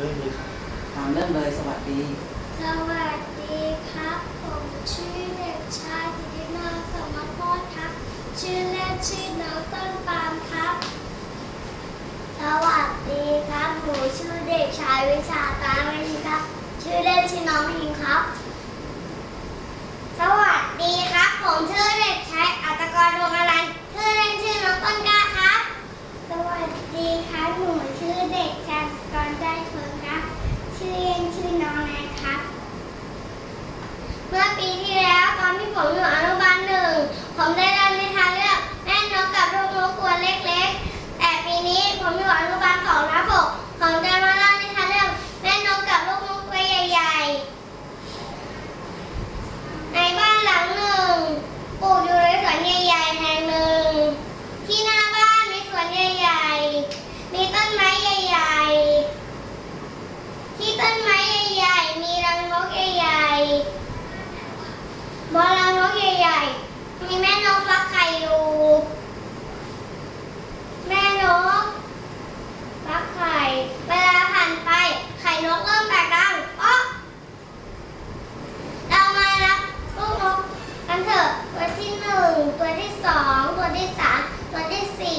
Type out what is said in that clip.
เริ่มเลยค่ะถามเริ่มเลยสวัสดี สวัสดีครับ ผมชื่อเด็กชายจิทธิมาสมโพธครับ ชื่อเล่นชื่อน้องต้นปามครับ สวัสดีครับ หนูชื่อเด็กชายวิชาตาไม่ดีครับ ชื่อเล่นชื่อน้องพิงครับ มีแม่นกฟักไข่อยู่ แม่นกฟักไข่ เวลาผ่านไป ไข่นกเริ่มแตกดังอ๊อกเรามารับลูกนกกันเถอะ ตัวที่หนึ่ง ตัวที่สอง ตัวที่สาม ตัวที่สี่